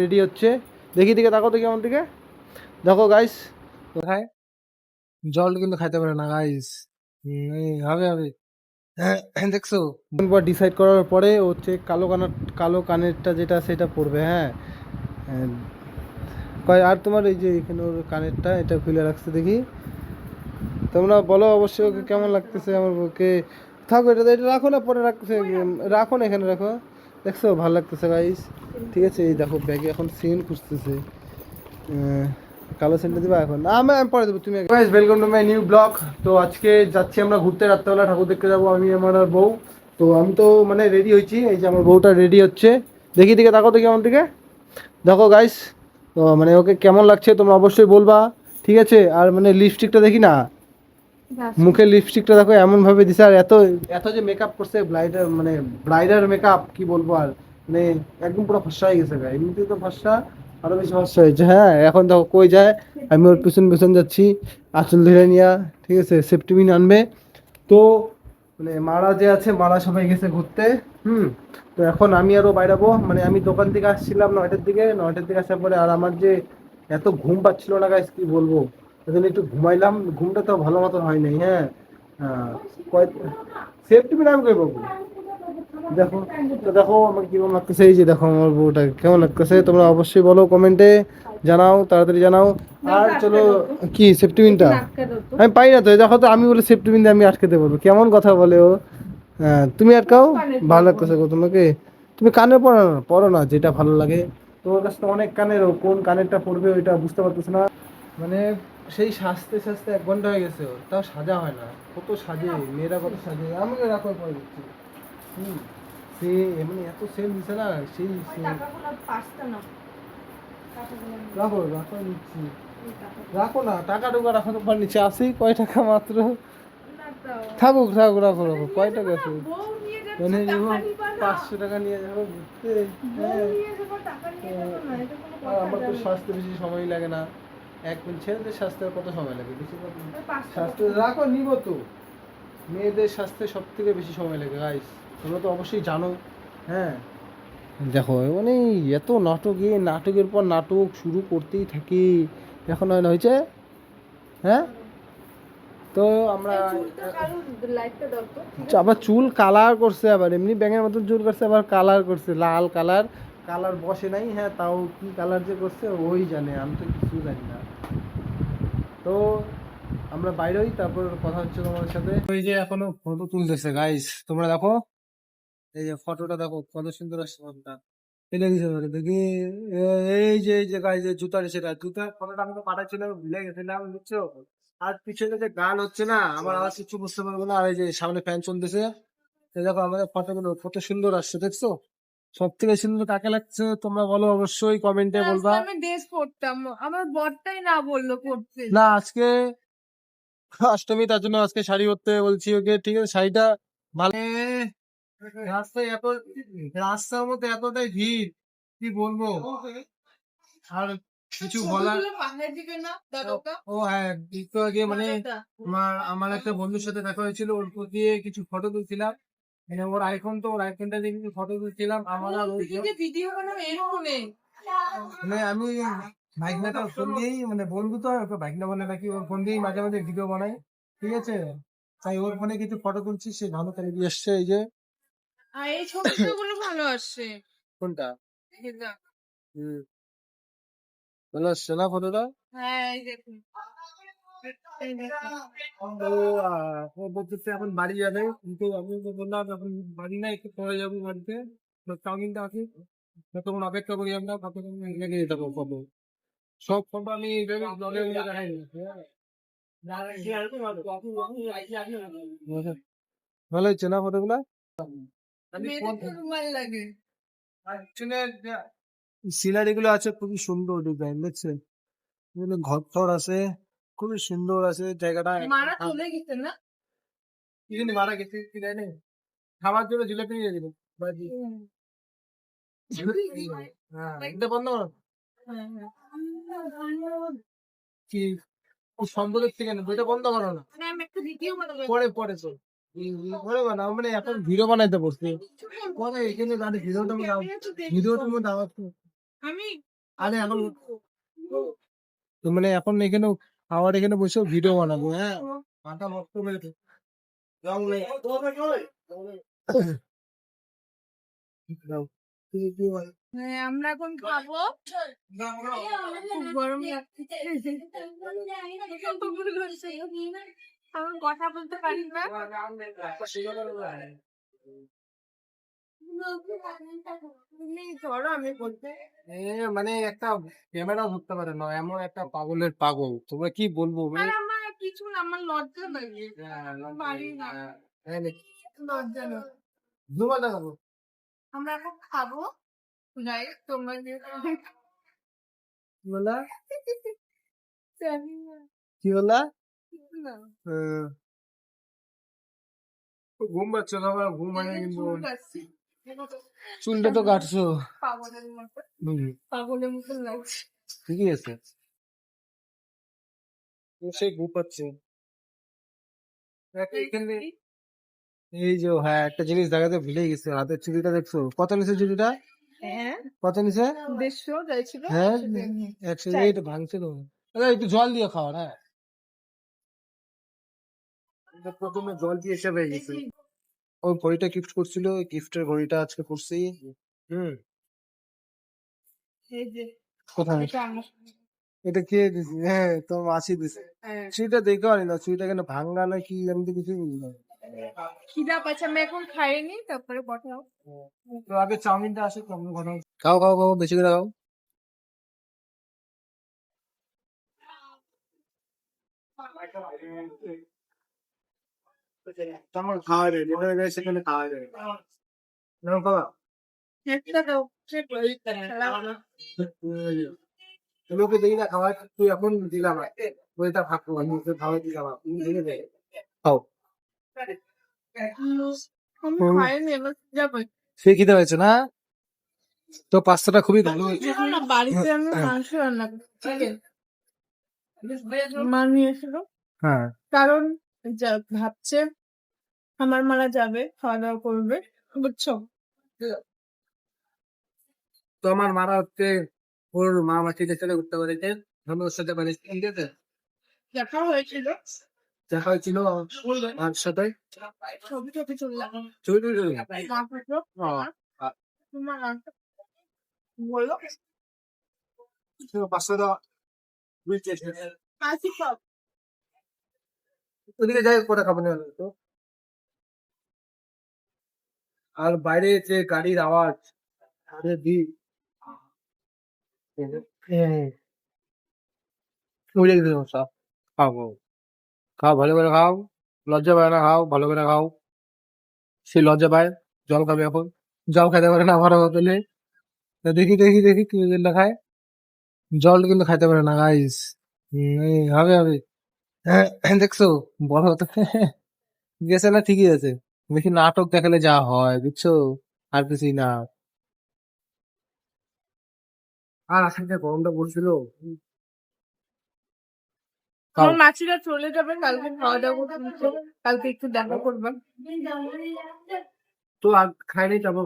Ready হচ্ছে। দেখি দিকে তাকো দেখি আমার দিকে। দেখো গাইস কোথায়? জল কিন্তু খাইতে পারে না গাইস হবে হবে। হ্যাঁ, দেখছ? ডিসাইড করার পরে হচ্ছে কালো কানের কালো কানেরটা যেটা সেটা পড়বে হ্যাঁ। হ্যাঁ। কয় আর তোমার এই যে এখানে ওর কানেরটা এটা খুলে রাখছে দেখি। তোমরা বলো অবশ্যই ওকে কেমন লাগতেছে আমার ওকে থাকো এটা এটা রাখো না পরে রাখছে রাখো না এখানে রাখো। দেখছ? ভালো লাগতেছে গাইস ঠিক আছে, এই দেখো ব্যাগে এখন সেন খুঁজতেছে। কালো সেন্টটা দিবা এখন? আমি আমি পরে দেবো, তুমি guys welcome to my new blog তো আজকে যাচ্ছি আমরা ঘুরতে, রাত্রেবেলা ঠাকুর দেখতে যাব, আমি, আমার আর বউ। তো আমি তো মানে রেডি হয়েছি। এই যে আমার বউটা রেডি হচ্ছে। দেখি দিকে তাকো দেখি আমার দিকে। দেখো গাইস তো মানে ওকে কেমন লাগছে তোমরা অবশ্যই বলবা। ঠিক আছে, আর মানে লিপস্টিকটা দেখি না? মুখে লিপস্টিকটা দেখো এমন ভাবে দিছে আর এত এত যে মেকআপ করছে ব্রাইডার মানে ব্রাইডার মেকআপ কি বলব আর মানে একদম পুরো ফর্সা হয়ে গেছে গা। এমনিতেই তো ফর্সা আরও বেশি ফর্সা হয়েছে। হ্যাঁ এখন দেখো কই যায় আমি ওর পিছন পিছন যাচ্ছি আঁচল ধরে নিয়া ঠিক আছে সেপ্টিমিন আনবে। তো মানে মারা যে আছে মারা সবাই গেছে ঘুরতে হুম। তো এখন আমি আরও বাইরাবো মানে আমি দোকান থেকে আসছিলাম নয়টার দিকে নয়টার দিকে আসার পরে আর আমার যে এত ঘুম পাচ্ছিল না গাইস কি বলব। সেজন্য একটু ঘুমাইলাম, ঘুমটা তো ভালো মতন হয় নাই হ্যাঁ। সেফটি আমি কই বাবু দেখো, তো দেখো আমাকে কীরকম লাগতেছে, এই যে দেখো আমার বউটা কেমন লাগতেছে, তোমরা অবশ্যই বলো কমেন্টে, জানাও, তাড়াতাড়ি জানাও। আর চলো, কি সেফটি মিনটা আমি পাই না তো দেখো তো, আমি বলে সেফটি পিন আমি আটকাতে বলব। কেমন কথা বলে ও? হ্যাঁ তুমি আটকাও? ভালো লাগতেছে গো তোমাকে। তুমি কানে পড়ো না পড়ো না, যেটা ভালো লাগে। তোমার কাছে তো অনেক কানের কোন কানেরটা পড়বে ওইটা বুঝতে পারতেছে না। মানে সেই সাজতে সাজতে এক ঘণ্টা হয়ে গেছে ওর তাও সাজা হয় না। কত সাজে মেয়েরা কত সাজে আমাকে রাখো পরে দিচ্ছি হুম সে মানে এত সেম দিছে না সেই। রাখো রাখো নিচ্ছি। রাখো না টাকা টুকা রাখো তোমার নিচে আসেই কয় টাকা মাত্র? থাকুক থাকুক রাখো রাখো কয় টাকা আছে? মানে পাঁচশো টাকা নিয়ে যাব ঘুরতে হ্যাঁ। আমার তো স্বাস্থ্য বেশি সময় লাগে না। এক মিনিট ছেলেদের স্বাস্থ্যে কত সময় লাগে? বেশি স্বাস্থ্য রাখো নিবো তো। মেয়েদের স্বাস্থ্যে সব থেকে বেশি সময় লাগে গাইস তোমরা তো অবশ্যই জানো। হ্যাঁ। দেখো মানে এত নাটক নাটকের পর নাটক শুরু করতেই থাকি। এখন হয় না হয়েছে? হ্যাঁ? তো আমরা আচ্ছা, আবার চুল কালার করছে আবার। এমনি ব্যাঙের মতন চুল করছে আবার কালার করছে লাল কালার কালার বসে নাই হ্যাঁ তাও কি কালার যে করছে ওই জানে, আমি তো কিছু জানি না। তো আমরা বাইরে হই, তারপর কথা হচ্ছে তোমার সাথে। ওই যে এখনও ফটো তুলতেছে গাইস তোমরা দেখো? এই যে ফটোটা দেখো, কত সুন্দর আসছে ফটোটা এটা দিছে ধরে দেখি এই যে এই যে গাইস যে জুতার সেটা জুতার ফটোটা আমি তো পাঠাচ্ছিলাম ভুলে গেছিলাম বুঝছ? আর পিছনে যে গান হচ্ছে না, আমার আওয়াজ কিছু বুঝতে পারব না, আর এই যে সামনে ফ্যান চলতেছে। দেখো, আমাদের ফটোগুলো কত সুন্দর আসছে, দেখছ? সব থেকে সুন্দর কাকে লাগছে তোমরা বলো অবশ্যই কমেন্টে বলবা। আমি ড্রেস পরতাম আমার বরটাই না বলল পড়তে না আজকে অষ্টমী তার জন্য আজকে শাড়ি পরতে বলছি ওকে। ঠিক আছে শাড়িটা ভালো। রাস্তায় এত রাস্তার মধ্যে এতটাই ভিড় কি বলব? আর কিছু বলার ও হ্যাঁ একটু আগে মানে আমার আমার একটা বন্ধুর সাথে দেখা হয়েছিল ওর দিয়ে কিছু ফটো তুলছিলাম। ওর আইফোন তো ওর আইফোনটা কিছু ফটো তুলছিলাম আমার ভিডিও বানাবো এর ফোনে মানে আমি ভাইকনাটা ফোন দিয়েই মানে বন্ধু তো ওকে ভাইকনা বলে নাকি ওর ফোন দিয়েই মাঝে মাঝে ভিডিও বানাই ঠিক আছে? তাই ওর ফোনে কিছু ফটো তুলছি সে ভালো করে দিয়ে আসছে এই যে। আর এই ছবিগুলো ভালো আসছে। কোনটা? দেখ। হুম। ভালো আসছে না ফটোটা হ্যাঁ এই দেখুন। ও বলতেছে এখন বাড়ি যাবে। কিন্তু আমি বললাম এখন বাড়ি না একটু পরে যাব বাড়িতে। তাও কিন্তু আছি। ততক্ষণ অপেক্ষা করি আমরা ততক্ষণ লেগে যেতে পারব সব ফটো আমি ব্লগে দেখাই। ভালো হচ্ছে না মেয়েদের খুব সিনারি গুলো আছে খুবই সুন্দর ডিজাইন দেখছেন? ঘর টর আছে। খুবই সুন্দর আছে জায়গাটা। মারা চলে গেছে না? মারা গেছে? কি জানি। খাবার জন্য জিলাপি নিয়ে দিল বাজি। হ্যাঁ এটা বন্ধ করো। হ্যাঁ, হ্যাঁ। কি? ও সম্পদের থেকে না বইটা বন্ধ করো না। মানে পরে পরে চল। পরে মানে এখন ভিডিও বানাইতে বসছি। পরে এখানে দাঁড়িয়ে ভিডিওটা ভিডিওটার মধ্যে আওয়াজ আমি আরে এখন তো মানে এখন এখানে আমার এখানে বসে ভিডিও বানাবো হ্যাঁ? মাথা নষ্ট করে? হ্যাঁ, আমরা এখন খাব। গরম কথা বলতে পারি না। মানে একটা ক্যামেরা ধরতে পারে না এমন একটা পাগলের পাগল। তোমরা কি বলব? মানে কিছু আমার লজ্জা লাগে। লজ্জা না। ধুমা দেখাবো আমরা এখন খাব। যাই তোমরা বলা কি বলা ঘুম পাচ্ছে না ঘুম মানে কিন্তু। চুলটা তো কাটছো। পাগলের মতো। পাগলের মতো লাগছে। ঠিকই আছে। সে ঘুম পাচ্ছে। এই যে হ্যাঁ একটা জিনিস দেখাতে ভুলে গেছে। হাতের চুড়িটা দেখছ? কত নিচে চুড়িটা? হ্যাঁ। কত নিচে দেড়শো হ্যাঁ একশো এইট ভাঙছিল আরে একটু জল দিয়ে খাওয়া হ্যাঁ। প্রথমে জল দিয়ে এসে হয়ে গেছে। ওই ঘড়িটা গিফট করছিল গিফটের ঘড়িটা আজকে করছি হুম। এই যে কোথায়? এটা আমার কে দিছে? হ্যাঁ তো মাসি দিছে। হ্যাঁ। দেখে না কেন ভাঙ্গা না কি আমি তো কিছুই বুঝি না। খিদা পাচ্ছে আমি এখন খাইনি তারপরে তো আগে চাউমিনটা আসে খাও খাও খাও বেশি করে খাও। তোমার খাওয়া রে যেখানে যায় সেখানে খাওয়া যায় না বাবা লোকে দেখি না খাওয়া তুই এখন দিলাম ওকে খাওয়া দিলাম খাও সে খিদে হয়েছে না তো পাস্তাটা খুবই ভালো বাড়িতে হ্যাঁ। কারণ যা- ভাবছে আমার মারা যাবে খাওয়া দাওয়া করবে বুঝছ? তো আমার মারা হচ্ছে ওর মা মাসির সাথে ঘুরতে পারেছে ওর সাথে পারিস দেখা হয়েছিল। দেখা হয়েছিল সাথে। ছবি ছবি ছবি টবি তুলি। মা থাকল ও, তোমার আঙ্কেল বলল পাঁচশো টাকা বুঝতে আসি সব ওদিকে যাই করে খাব না তো? আর বাইরে যে গাড়ির আওয়াজ, আরে দি খাও খাও। খাও, ভালো করে খাও। লজ্জা পায় না, খাও, ভালো করে খাও। সে লজ্জা পায়, জল খাবে এখন। জল খাইতে পারে না আমার হোটেলে। দেখি দেখি দেখি, কি জল খায়। জল কিন্তু খাইতে পারে না গাইস হবে হবে। দেখছ? বড় হতে গেছে না? ঠিকই আছে। বেশি নাটক দেখালে যা হয় বুঝছ? আর কিছুই না। আর আসলে গরমটা পড়ছিল আমার মাছিরা চলে যাবে। কালকে খাওয়া দাওয়া করতে। কালকে একটু দেখা করবে। তো আর খাই নাই যাব